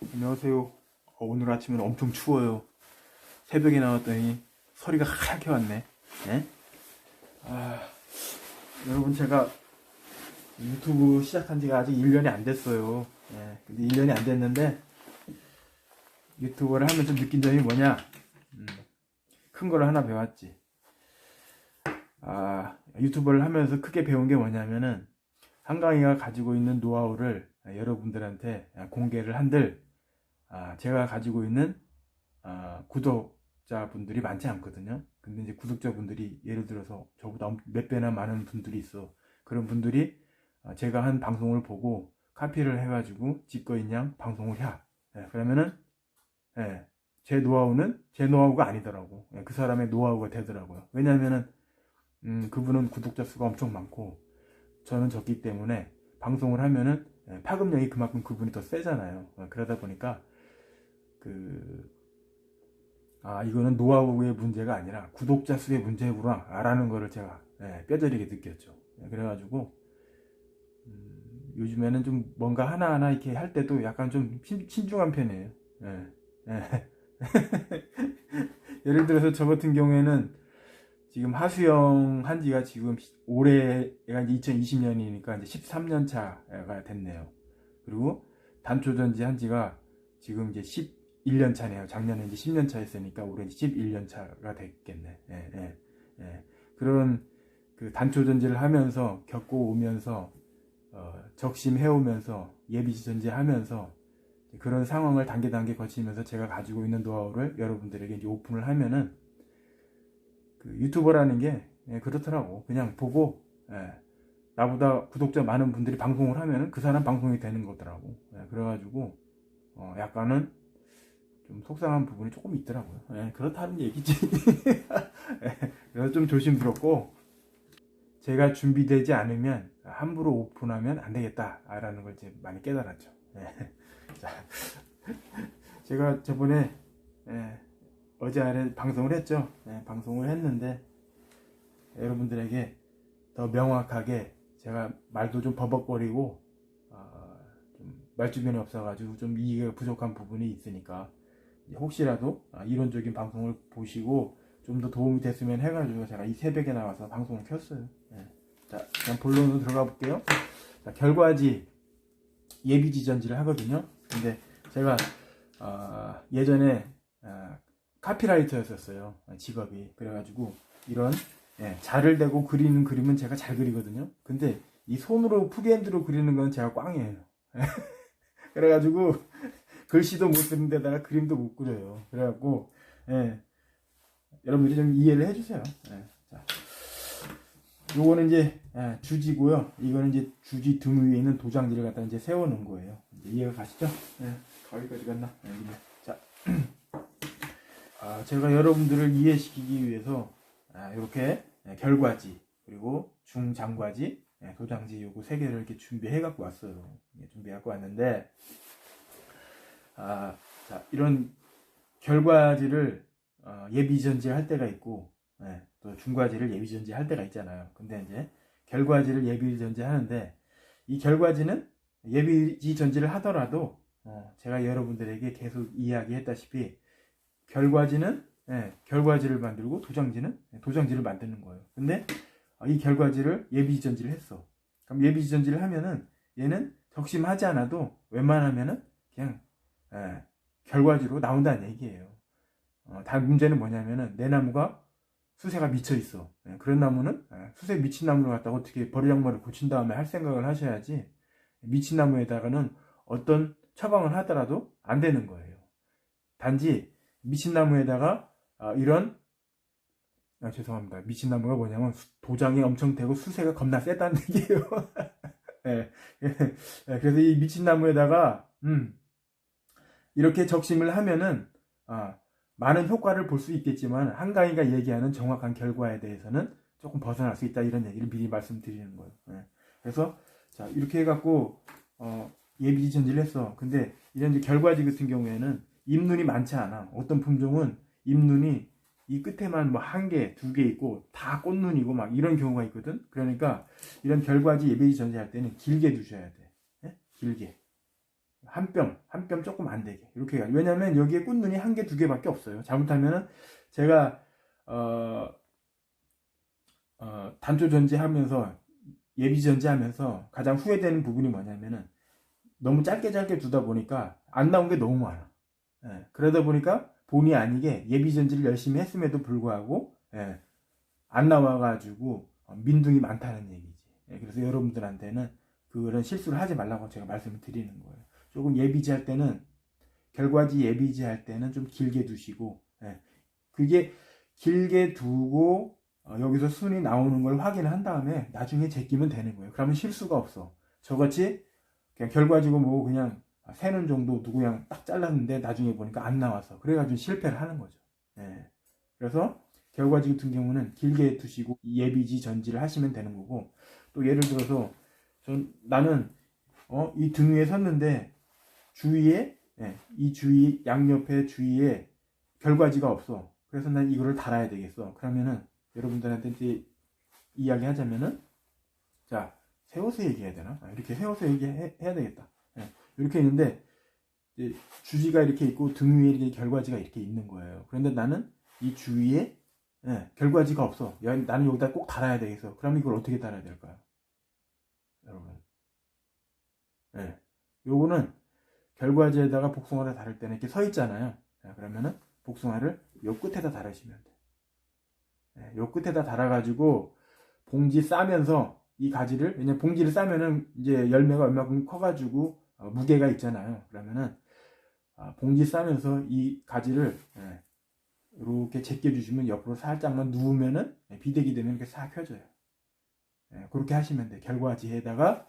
안녕하세요. 어, 오늘 아침은 엄청 추워요. 새벽에 나왔더니 서리가 하얗게 왔네. 네? 아, 여러분 제가 유튜브 시작한 지가 아직 1년이 안 됐어요. 네, 근데 1년이 안 됐는데 유튜브를 하면 좀 느낀 점이 뭐냐? 음, 큰 거를 하나 배웠지. 아, 유튜브를 하면서 크게 배운 게 뭐냐면은 한강이가 가지고 있는 노하우를 여러분들한테 공개를 한들 아, 제가 가지고 있는 아, 구독자분들이 많지 않거든요. 근데 이제 구독자분들이 예를 들어서 저보다 엄- 몇 배나 많은 분들이 있어. 그런 분들이 아, 제가 한 방송을 보고 카피를 해가지고 지꺼인 양 방송을 해. 예, 그러면은 예, 제 노하우는 제 노하우가 아니더라고. 예, 그 사람의 노하우가 되더라고요. 왜냐면은 음, 그분은 구독자 수가 엄청 많고 저는 적기 때문에 방송을 하면은 예, 파급력이 그만큼 그분이 더 세잖아요. 어, 그러다 보니까 그, 아, 이거는 노하우의 문제가 아니라 구독자 수의 문제구나, 라는 거를 제가 예, 뼈저리게 느꼈죠. 예, 그래가지고, 음, 요즘에는 좀 뭔가 하나하나 이렇게 할 때도 약간 좀 신, 신중한 편이에요. 예, 예. 예를 들어서 저 같은 경우에는 지금 하수영 한 지가 지금 올해가 이제 2020년이니까 이제 13년 차가 됐네요. 그리고 단초전지 한 지가 지금 이제 11년 차네요. 작년에 이제 10년 차 했으니까 올해 이제 11년 차가 됐겠네. 예, 예, 예. 그런 그 단초전지를 하면서 겪고 오면서 어, 적심해 오면서 예비전지 하면서 그런 상황을 단계 단계 거치면서 제가 가지고 있는 노하우를 여러분들에게 이제 오픈을 하면은 그 유튜버라는 게 예, 그렇더라고. 그냥 보고 예, 나보다 구독자 많은 분들이 방송을 하면은 그 사람 방송이 되는 거더라고. 예, 그래가지고 어, 약간은 좀 속상한 부분이 조금 있더라고요. 예, 그렇다는 얘기지. 예, 그래서 좀 조심스럽고 제가 준비되지 않으면 함부로 오픈하면 안 되겠다라는 걸 이제 많이 깨달았죠. 예. 자, 제가 저번에 예, 어제 아래 방송을 했죠. 예, 방송을 했는데 여러분들에게 더 명확하게 제가 말도 좀 버벅거리고 어, 좀 말주변이 없어가지고 좀 이해가 부족한 부분이 있으니까 혹시라도 아, 이론적인 방송을 보시고 좀 더 도움이 됐으면 해가지고 제가 이 새벽에 나와서 방송을 켰어요. 예. 자, 그냥 본론으로 들어가 볼게요. 자, 결과지 예비 지전지를 하거든요. 근데 제가 어, 예전에 어, 카피라이터였었어요. 직업이. 그래가지고 이런 예, 자를 대고 그리는 그림은 제가 잘 그리거든요. 근데 이 손으로 푸기핸드로 그리는 건 제가 꽝이에요. 그래가지고 글씨도 못 쓰는 데다가 그림도 못 그려요. 그래갖고 예, 여러분들이 좀 이해를 해주세요. 예, 자, 요거는 이제 예, 주지고요. 이거는 이제 주지 등 위에 있는 도장지를 갖다 이제 세워놓은 거예요. 이제 이해가 가시죠? 예, 가위까지 갔나? 예. 자, 아, 제가 여러분들을 이해시키기 위해서 아, 이렇게 결과지 그리고 중장과지 예, 도장지 요거 세 개를 이렇게 준비해 갖고 왔어요. 예, 준비해 갖고 왔는데 아, 자, 이런 결과지를 어, 예비전지 할 때가 있고 예, 또 중과지를 예비전지 할 때가 있잖아요. 근데 이제 결과지를 예비전지 하는데 이 결과지는 예비지 전지를 하더라도 어, 제가 여러분들에게 계속 이야기했다시피 결과지는 예, 결과지를 만들고 도장지는 예, 도장지를 만드는 거예요. 근데 어, 이 결과지를 예비지 전지를 했어. 그럼 예비지 전지를 하면은 얘는 적심하지 않아도 웬만하면은 그냥 예, 결과지로 나온다는 얘기예요. 어, 다 문제는 뭐냐면은 내 나무가 수세가 미쳐 있어. 예, 그런 나무는 예, 수세 미친 나무를 갖다가 어떻게 버리장마를 고친 다음에 할 생각을 하셔야지 미친 나무에다가는 어떤 처방을 하더라도 안 되는 거예요. 단지 미친 나무에다가 아, 이런 아, 죄송합니다. 미친 나무가 뭐냐면 수- 도장이 엄청 되고 수세가 겁나 세다는 얘기예요. 예, 예, 예, 그래서 이 미친 나무에다가 음, 이렇게 적심을 하면은 아, 많은 효과를 볼 수 있겠지만 한강이가 얘기하는 정확한 결과에 대해서는 조금 벗어날 수 있다 이런 얘기를 미리 말씀드리는 거예요. 예. 그래서 자 이렇게 해갖고 어, 예비지 전지를 했어. 근데 이런 이제 결과지 같은 경우에는 잎눈이 많지 않아. 어떤 품종은 잎눈이 이 끝에만 뭐 한 개, 두 개 있고 다 꽃눈이고 막 이런 경우가 있거든. 그러니까 이런 결과지 예비지 전지할 때는 길게 두셔야 돼. 예? 길게. 한 뼘, 한 뼘 조금 안 되게. 이렇게 해요. 왜냐면 여기에 꽃눈이 한 개, 두 개밖에 없어요. 잘못하면은 제가, 어, 어, 단조 전지하면서, 예비 전지하면서 가장 후회되는 부분이 뭐냐면은 너무 짧게 짧게 두다 보니까 안 나온 게 너무 많아. 예, 그러다 보니까 본의 아니게 예비 전지를 열심히 했음에도 불구하고, 예, 안 나와가지고 어, 민둥이 많다는 얘기지. 예, 그래서 여러분들한테는 그런 실수를 하지 말라고 제가 말씀을 드리는 거예요. 조금 예비지 할 때는 결과지 예비지 할 때는 좀 길게 두시고 예, 그게 길게 두고 어, 여기서 순이 나오는 걸 확인을 한 다음에 나중에 제끼면 되는 거예요. 그러면 실수가 없어. 저같이 그냥 결과지고 뭐 그냥 세는 정도 그냥 딱 잘랐는데 나중에 보니까 안 나와서 그래가지고 실패를 하는 거죠. 예. 그래서 결과지 같은 경우는 길게 두시고 예비지 전지를 하시면 되는 거고 또 예를 들어서 전 나는 어, 이 등 위에 섰는데 주위에 예, 이 주위 양옆에 주위에 결과지가 없어. 그래서 난 이거를 달아야 되겠어. 그러면은 여러분들한테 이제 이야기하자면은 자 세워서 얘기해야 되나? 아, 이렇게 세워서 얘기해야 되겠다. 예, 이렇게 있는데 주지가 이렇게 있고 등 위에 이렇게 결과지가 이렇게 있는 거예요. 그런데 나는 이 주위에 예, 결과지가 없어. 야, 나는 여기다 꼭 달아야 되겠어. 그러면 이걸 어떻게 달아야 될까요? 여러분. 예. 요거는 결과지에다가 복숭아를 다를 때는 이렇게 서 있잖아요. 자, 그러면은 복숭아를 요 끝에다 달으시면 돼. 예, 요 끝에다 달아가지고 봉지 싸면서 이 가지를 왜냐면 봉지를 싸면은 이제 열매가 얼마큼 커가지고 어, 무게가 있잖아요. 그러면은 아, 봉지 싸면서 이 가지를 예, 이렇게 제껴주시면 옆으로 살짝만 누우면은 예, 비대기 되면 이렇게 싹 펴져요. 예, 그렇게 하시면 돼. 결과지에다가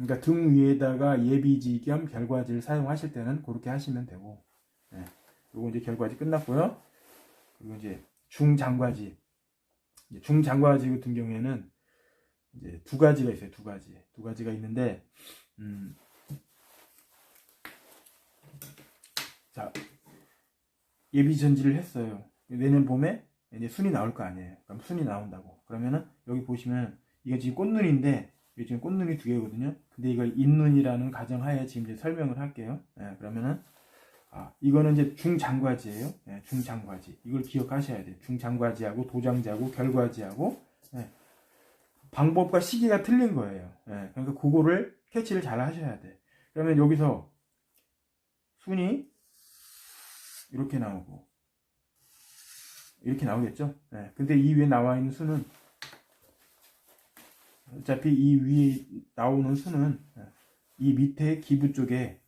그러니까 등 위에다가 예비지 겸 결과지를 사용하실 때는 그렇게 하시면 되고, 예, 요거 이제 결과지 끝났고요. 그리고 이제 중장과지, 중장과지 같은 경우에는 이제 두 가지가 있어요. 두 가지, 두 가지가 있는데, 음, 자 예비 전지를 했어요. 내년 봄에 이제 순이 나올 거 아니에요. 그럼 순이 나온다고. 그러면은 여기 보시면 이게 지금 꽃눈인데 이게 지금 꽃눈이 두 개거든요. 근데 이걸 잇눈이라는 가정하에 지금 이제 설명을 할게요. 예, 그러면은 아, 이거는 이제 중장과지예요. 예, 중장과지. 이걸 기억하셔야 돼요. 중장과지하고 도장지하고 결과지하고 예, 방법과 시기가 틀린 거예요. 예, 그러니까 그거를 캐치를 잘 하셔야 돼. 그러면 여기서 순이 이렇게 나오고 이렇게 나오겠죠? 예, 근데 이 위에 나와 있는 수는 어차피 이 위에 나오는 수는 예, 이 밑에 기부 쪽에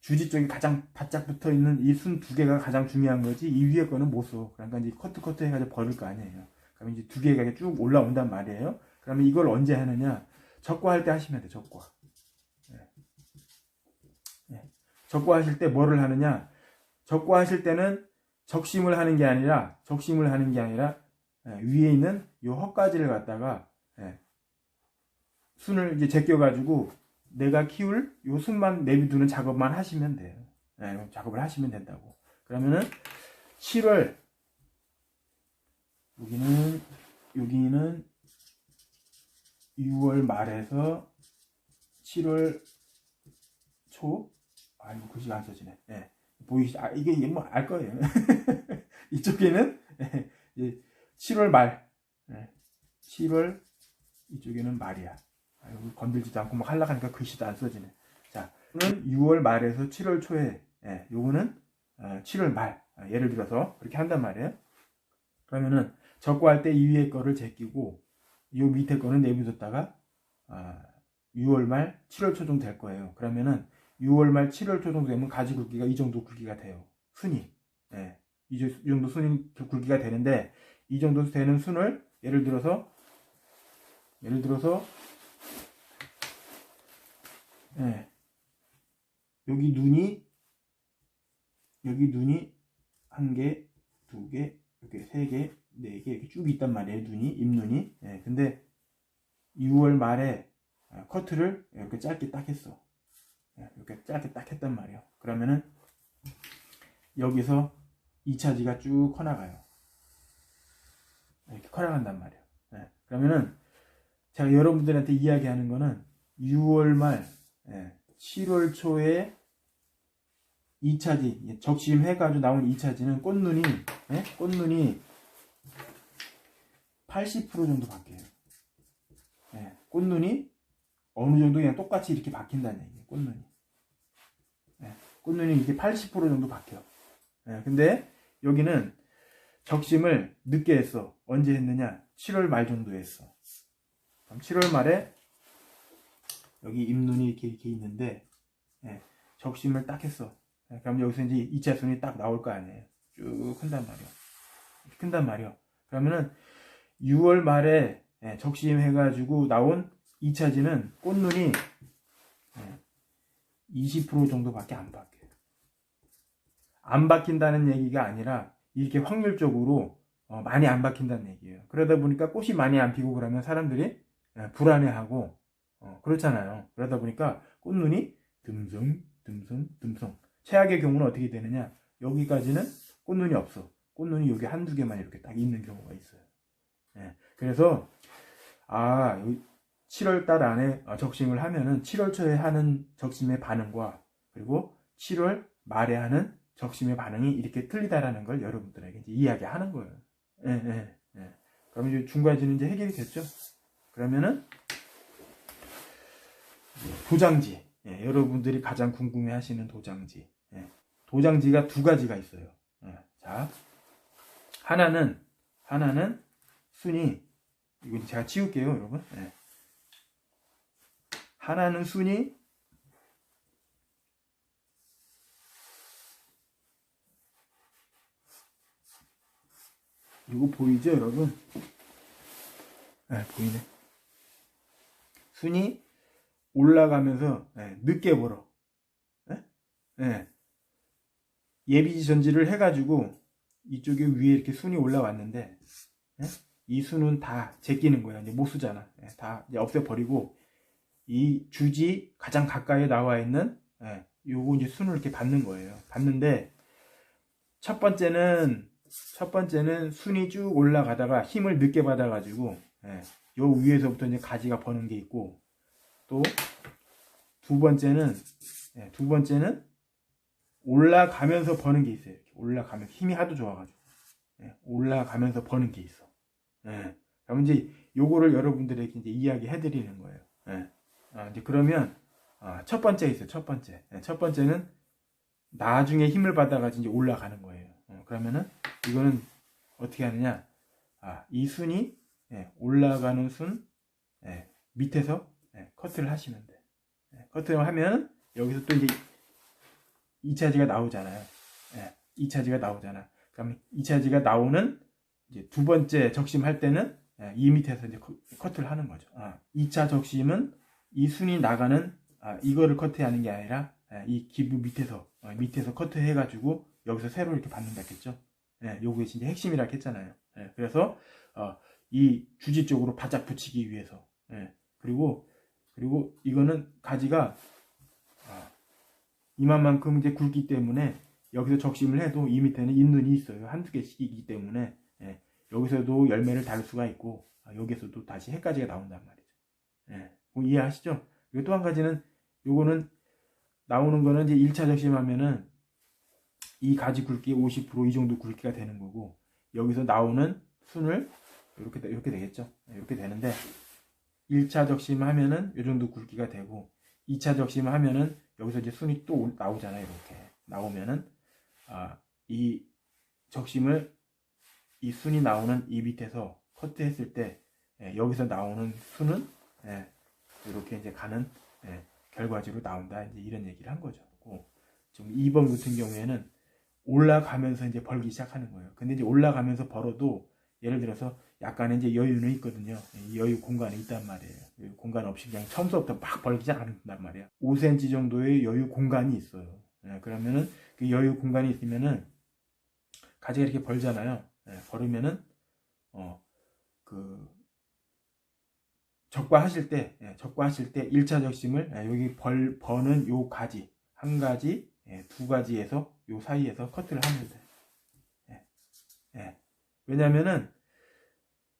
주지 쪽에 가장 바짝 붙어 있는 이 순 두 개가 가장 중요한 거지 이 위에 거는 못 써. 그러니까 이제 커트 커트 해가지고 버릴 거 아니에요. 그러면 이제 두 개가 쭉 올라온단 말이에요. 그러면 이걸 언제 하느냐? 적과할 때 하시면 돼. 적과. 예. 예. 적과하실 때 뭐를 하느냐? 적과하실 때는 적심을 하는 게 아니라 적심을 하는 게 아니라 예, 위에 있는 요 헛가지를 갖다가 예, 순을 이제 제껴 가지고 내가 키울 요 순만 내비두는 작업만 하시면 돼요. 예, 작업을 하시면 된다고. 그러면은 7월 여기는 여기는 6월 말에서 7월 초 아이고 글씨가 안 써지네. 예. 보이시, 아, 이게, 이게 뭐, 알 거예요. 이쪽에는, 예, 7월 말, 예, 7월, 이쪽에는 말이야. 건들지도 않고 막 하려고 하니까 글씨도 안 써지네. 자, 는 6월 말에서 7월 초에, 예, 요거는, 어, 7월 말, 아, 예를 들어서, 그렇게 한단 말이에요. 그러면은, 적고 할 때 이 위에 거를 제끼고, 요 밑에 거는 내비뒀다가, 아, 6월 말, 7월 초 정도 될 거예요. 그러면은, 6월 말 7월 초 정도 되면 가지 굵기가 이 정도 굵기가 돼요. 순이. 예. 이 정도 순이 굵기가 되는데 이 정도 되는 순을 예를 들어서 예를 들어서 예. 여기 눈이 여기 눈이 한 개, 두 개, 이렇게 세 개, 네 개 이렇게 쭉 있단 말이에요. 눈이 잎눈이. 예. 근데 6월 말에 커트를 이렇게 짧게 딱 했어. 예, 이렇게 짧게 딱 했단 말이에요. 그러면은 여기서 2차지가 쭉 커나가요. 이렇게 커나간단 말이에요. 예, 그러면은 제가 여러분들한테 이야기하는 거는 6월 말, 예, 7월 초에 2차지 적심 해가지고 나온 2차지는 꽃눈이 예? 꽃눈이 80% 정도 바뀌어요. 예, 꽃눈이 어느 정도 그냥 똑같이 이렇게 박힌다는 얘기예요. 꽃눈이. 예, 꽃눈이 이게 80% 정도. 예, 근데 여기는 적심을 늦게 했어. 언제 했느냐? 7월 말 정도에 했어. 그럼 7월 말에 여기 잎눈이 이렇게, 이렇게 있는데 예, 적심을 딱 했어. 예, 그럼 여기서 이제 2차 순이 딱 나올 거 아니에요. 쭉 큰단 말이야. 큰단 말이야. 그러면은 6월 말에 예, 적심 해가지고 나온 2차지는 꽃눈이 예, 20% 정도밖에 안 바뀌어요. 안 바뀐다는 얘기가 아니라 이렇게 확률적으로 어, 많이 안 바뀐다는 얘기예요. 그러다 보니까 꽃이 많이 안 피고 그러면 사람들이 예, 불안해하고 어, 그렇잖아요. 그러다 보니까 꽃눈이 듬성 듬성 듬성 최악의 경우는 어떻게 되느냐 여기까지는 꽃눈이 없어. 꽃눈이 여기 한두 개만 이렇게 딱 있는 경우가 있어요. 예, 그래서 아 7월 달 안에 어, 적심을 하면은 7월 초에 하는 적심의 반응과 그리고 7월 말에 하는 적심의 반응이 이렇게 틀리다라는 걸 여러분들에게 이제 이야기하는 거예요. 예, 예, 예. 그럼 이제 중과지는 이제 해결이 됐죠. 그러면은 도장지, 예, 여러분들이 가장 궁금해 하시는 도장지. 예, 도장지가 두 가지가 있어요. 예, 자, 하나는 하나는 순이 이거 제가 지울게요, 여러분. 예. 하나는 순이 이거 보이죠, 여러분? 네, 보이네. 순이 올라가면서 네, 늦게 벌어. 네? 네. 예비 전지를 해가지고 이쪽에 위에 이렇게 순이 올라왔는데 네? 이 순은 다 제끼는 거야. 이제 못 쓰잖아. 네, 다 없애버리고 이 주지 가장 가까이에 나와 있는 네, 요거 이제 순을 이렇게 받는 거예요. 받는데 첫 번째는 첫 번째는 순이 쭉 올라가다가 힘을 늦게 받아가지고 예, 요 위에서부터 이제 가지가 버는 게 있고 또 두 번째는 예, 두 번째는 올라가면서 버는 게 있어요. 올라가면서 힘이 하도 좋아가지고 예, 올라가면서 버는 게 있어. 예, 그럼 이제 요거를 여러분들에게 이제 이야기 해 드리는 거예요. 예, 아, 이제 그러면 아, 첫 번째 있어요. 첫 번째. 예, 첫 번째는 나중에 힘을 받아가지고 이제 올라가는 거예요. 어, 그러면은 이거는 어떻게 하느냐? 아, 이 순이 예, 올라가는 순 예, 밑에서 예, 커트를 하시면 돼. 예, 커트를 하면 여기서 또 이제 2차지가 나오잖아요. 예, 2차지가 나오잖아. 그럼 2차지가 나오는 이제 두 번째 적심할 때는 예, 이 밑에서 이제 커- 커트를 하는 거죠. 아, 2차 적심은 이 순이 나가는 아, 이거를 커트하는 게 아니라 예, 이 기부 밑에서 어, 밑에서 커트해가지고 여기서 새로 이렇게 받는다 했죠. 예, 요게 진짜 핵심이라 했잖아요. 예, 그래서 어, 이 주지 쪽으로 바짝 붙이기 위해서. 예, 그리고 그리고 이거는 가지가 아, 이만만큼 이제 굵기 때문에 여기서 적심을 해도 이 밑에는 잎눈이 있어요. 한두 개씩이기 때문에 예, 여기서도 열매를 달 수가 있고 아, 여기서도 다시 해가지가 나온단 말이죠. 예, 뭐 이해하시죠? 그리고 또 한 가지는 요거는 나오는 거는 이제 1차 적심하면은 이 가지 굵기 50%이 정도 굵기가 되는 거고 여기서 나오는 순을 이렇게 돼- 이렇게 되겠죠. 네, 이렇게 되는데 1차 적심하면은 이 정도 굵기가 되고 2차 적심하면은 여기서 이제 순이 또 올- 나오잖아요. 이렇게 나오면은 아, 이 적심을 이 순이 나오는 이 밑에서 커트했을 때 예, 여기서 나오는 순은 예, 이렇게 이제 가는 예, 결과지로 나온다 이제 이런 얘기를 한 거죠. 고, 지금 2번 같은 경우에는 올라가면서 이제 벌기 시작하는 거예요. 근데 이제 올라가면서 벌어도 예를 들어서 약간의 이제 여유는 있거든요. 이 여유 공간이 있단 말이에요. 공간 없이 그냥 처음부터 막 벌기 않는단 말이에요. 5cm 정도의 여유 공간이 있어요. 예, 그러면은 그 여유 공간이 있으면은 가지가 이렇게 벌잖아요. 예, 벌으면은 어 그 적과하실 때 예, 적과하실 때 1차 적심을 예, 여기 벌 버는 요 가지 한 가지 예, 두 가지에서 요 사이에서 커트를 하면 돼요. 예, 예. 왜냐면은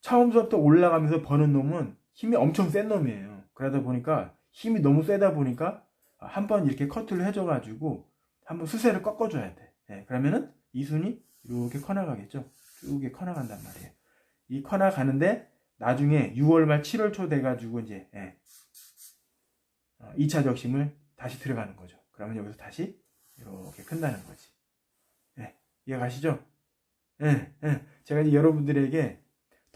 처음부터 올라가면서 버는 놈은 힘이 엄청 센 놈이에요. 그러다 보니까 힘이 너무 세다 보니까 한 번 이렇게 커트를 해줘가지고 한번 수세를 꺾어줘야 돼. 예, 그러면은 이 순이 이렇게 커나가겠죠. 쭉 이렇게 커나간단 말이에요. 이 커나가는데 나중에 6월 말 7월 초 돼가지고 이제 예, 2차 적심을 다시 들어가는 거죠. 그러면 여기서 다시 이렇게 큰다는 거지. 예, 이해 가시죠? 예, 예. 제가 이제 여러분들에게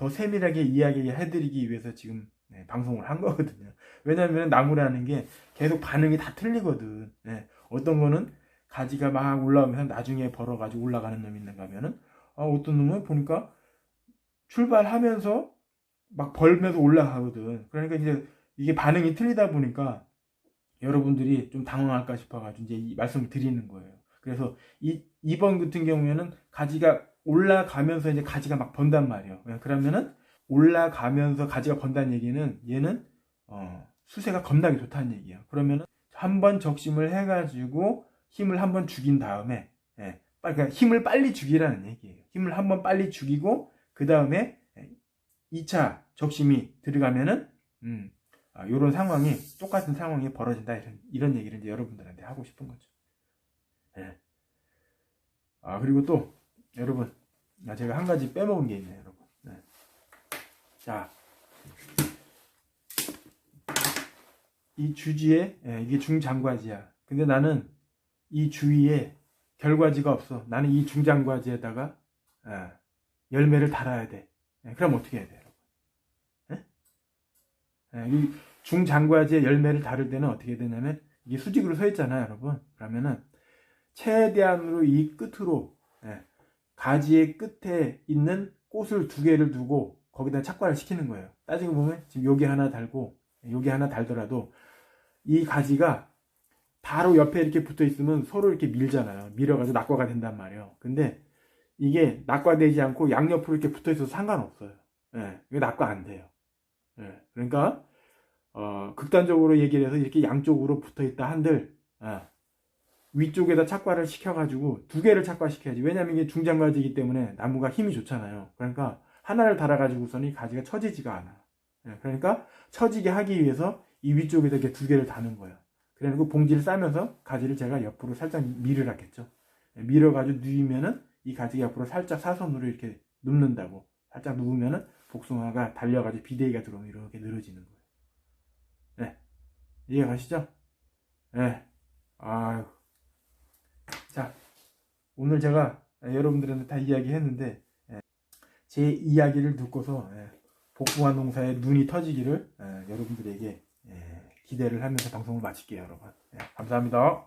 더 세밀하게 이야기해드리기 위해서 지금 네, 방송을 한 거거든요. 왜냐하면 나무라는 게 계속 반응이 다 틀리거든. 예, 어떤 거는 가지가 막 올라오면서 나중에 벌어가지고 올라가는 놈이 있는가 하면은 아, 어떤 놈은 보니까 출발하면서 막 벌면서 올라가거든. 그러니까 이제 이게 반응이 틀리다 보니까 여러분들이 좀 당황할까 싶어가지고 이제 이 말씀을 드리는 거예요. 그래서 이, 이번 같은 경우에는 가지가 올라가면서 이제 가지가 막 번단 말이에요. 그러면은 올라가면서 가지가 번다는 얘기는 얘는 어, 수세가 겁나게 좋다는 얘기예요. 그러면은 한 번 적심을 해가지고 힘을 한 번 죽인 다음에 예, 그냥 힘을 빨리 죽이라는 얘기예요. 힘을 한 번 빨리 죽이고 그 다음에 2차 적심이 들어가면은 음, 아, 이런 상황이 똑같은 상황이 벌어진다 이런, 이런 얘기를 이제 여러분들한테 하고 싶은 거죠. 예. 아 그리고 또 여러분 아, 제가 한 가지 빼먹은 게 있네요, 여러분. 네. 자, 이 주지에 예, 이게 중장과지야. 근데 나는 이 주위에 결과지가 없어. 나는 이 중장과지에다가 예, 열매를 달아야 돼. 예, 그럼 어떻게 해야 돼, 여러분? 예? 예, 이 중장과지에 열매를 다룰 때는 어떻게 되냐면 이게 수직으로 서 있잖아요, 여러분. 그러면은 최대한으로 이 끝으로 예, 가지의 끝에 있는 꽃을 두 개를 두고 거기다 착과를 시키는 거예요. 따지고 보면 지금 여기 하나 달고 여기 하나 달더라도 이 가지가 바로 옆에 이렇게 붙어 있으면 서로 이렇게 밀잖아요. 밀어가지고 낙과가 된단 말이에요. 근데 이게 낙과되지 않고 양옆으로 이렇게 붙어 있어도 상관없어요. 예, 이게 낙과 안 돼요. 예, 그러니까 어, 극단적으로 얘기를 해서 이렇게 양쪽으로 붙어 있다 한들 예, 위쪽에다 착과를 시켜가지고 두 개를 착과시켜야지. 왜냐면 이게 중장가지이기 때문에 나무가 힘이 좋잖아요. 그러니까 하나를 달아가지고서는 이 가지가 처지지가 않아. 예, 그러니까 처지게 하기 위해서 이 위쪽에다 이렇게 두 개를 다는 거예요. 그래놓고 봉지를 싸면서 가지를 제가 옆으로 살짝 밀으라겠죠. 예, 밀어가지고 누이면은 이 가지가 옆으로 살짝 사선으로 이렇게 눕는다고. 살짝 누우면은 복숭아가 달려가지고 비대기가 들어오면 이렇게 늘어지는 거예요. 네. 이해 가시죠? 네. 아유. 자, 오늘 제가 여러분들한테 다 이야기했는데 예, 제 이야기를 듣고서 예, 복숭아 농사에 눈이 터지기를 예, 여러분들에게 기대를 하면서 방송을 마칠게요, 여러분. 감사합니다.